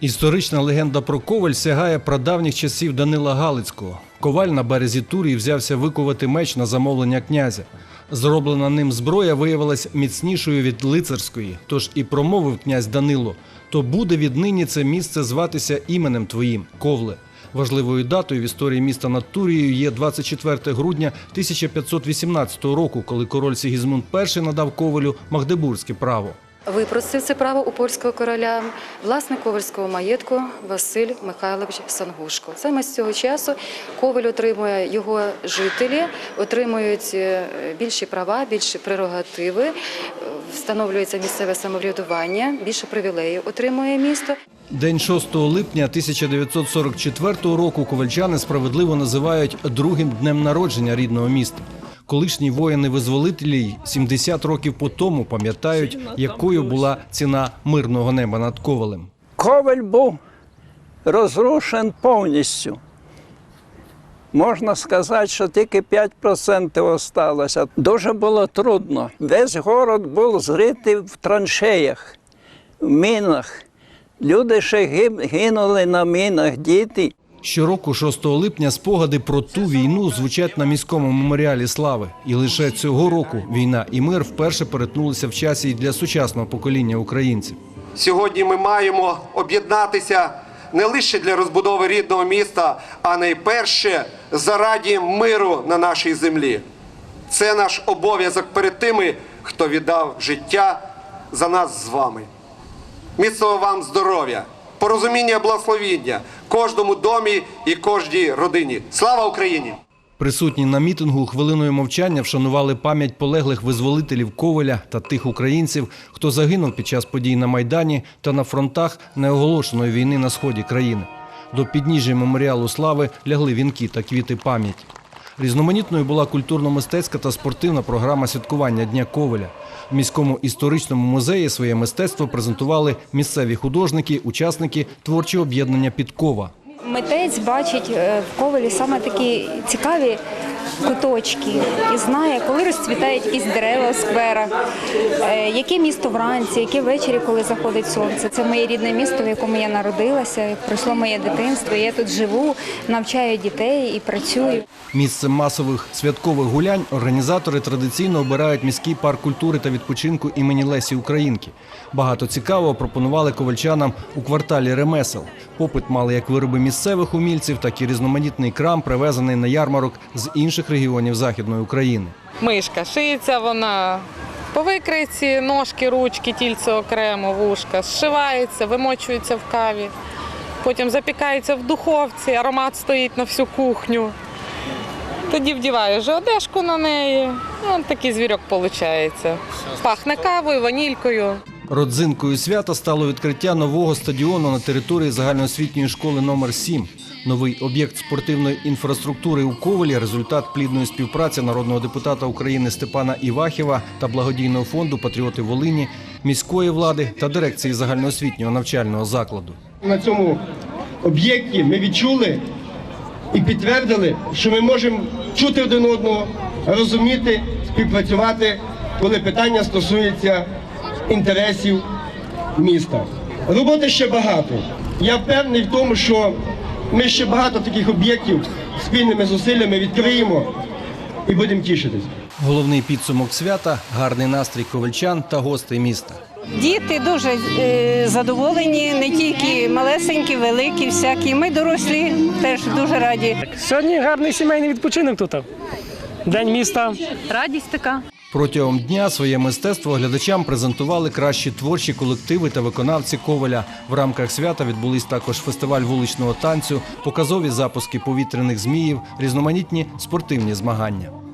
Історична легенда про коваль сягає прадавніх часів Данила Галицького. Коваль на березі Турії взявся викувати меч на замовлення князя. Зроблена ним зброя виявилась міцнішою від лицарської. Тож і промовив князь Данило: то буде віднині це місце зватися іменем твоїм Ковле. Важливою датою в історії міста над Турією є 24 грудня 1518 року, коли король Сігізмунд І надав ковалю магдебурзьке право. Випросив це право у польського короля власник ковальського маєтку Василь Михайлович Сангушко. Саме з цього часу коваль отримує його жителі, отримують е, більші права, більші прерогативи, е, встановлюється місцеве самоврядування, більше привілеїв отримує місто. День 6 липня 1944 року ковальчани справедливо називають другим днем народження рідного міста. Колишні воїни-визволителі 70 років по тому пам'ятають, якою була ціна мирного неба над ковалем. Коваль був розрушен повністю. Можна сказати, що тільки 5% осталося. Дуже було трудно. Весь город був зритий в траншеях, в мінах. Люди ще гинули на мінах, діти. Щороку, 6 липня, спогади про ту війну звучать на міському меморіалі слави. І лише цього року війна і мир вперше перетнулися в часі і для сучасного покоління українців. Сьогодні ми маємо об'єднатися не лише для розбудови рідного міста, а найперше заради миру на нашій землі. Це наш обов'язок перед тими, хто віддав життя за нас з вами. Міцного вам здоров'я, порозуміння, благословіння кожному домі і кожній родині. Слава Україні! Присутні на мітингу хвилиною мовчання вшанували пам'ять полеглих визволителів Коваля та тих українців, хто загинув під час подій на Майдані та на фронтах неоголошеної війни на сході країни. До підніжжя меморіалу слави лягли вінки та квіти пам'яті. Різноманітною була культурно-мистецька та спортивна програма святкування Дня Коваля. В міському історичному музеї своє мистецтво презентували місцеві художники, учасники творчого об'єднання Підкова. Митець бачить е, в ковалі саме такі цікаві куточки і знає, коли розцвітають якісь дерева в скверах, е, яке місто вранці, яке ввечері, коли заходить сонце. Це моє рідне місто, в якому я народилася, пройшло моє дитинство. Я тут живу, навчаю дітей і працюю. Місцем масових святкових гулянь організатори традиційно обирають міський парк культури та відпочинку імені Лесі Українки. Багато цікавого пропонували ковальчанам у кварталі ремесел. Попит мали як вироби місцевих умільців, так і різноманітний крам, привезений на ярмарок з інших регіонів Західної України. Мишка шиється вона по викрійці, ножки, ручки, тільце окремо, вушка, зшивається, вимочується в каві. Потім запікається в духовці, аромат стоїть на всю кухню. Тоді вдіваєш же одежку на неї. Ну, такий звірок виходить. Пахне кавою, ванількою. Родзинкою свята стало відкриття нового стадіону на території загальноосвітньої школи номер 7 Новий об'єкт спортивної інфраструктури у Ковалі – результат плідної співпраці народного депутата України Степана Івахіва та благодійного фонду Патріоти Волині, міської влади та дирекції загальноосвітнього навчального закладу. на цьому об'єкті ми відчули і підтвердили, що ми можемо чути один одного, розуміти, співпрацювати, коли питання стосується інтересів міста. Роботи ще багато. Я впевнений в тому, що ми ще багато таких об'єктів спільними зусиллями відкриємо і будемо тішитись. Головний підсумок свята – гарний настрій ковальчан та гостей міста. Діти дуже е, задоволені, не тільки малесенькі, великі, всякі. Ми дорослі теж дуже раді. Сьогодні гарний сімейний відпочинок тут. День міста. Радість така. Протягом дня своє мистецтво глядачам презентували кращі творчі колективи та виконавці Коваля. В рамках свята відбулись також фестиваль вуличного танцю, показові запуски повітряних зміїв, різноманітні спортивні змагання.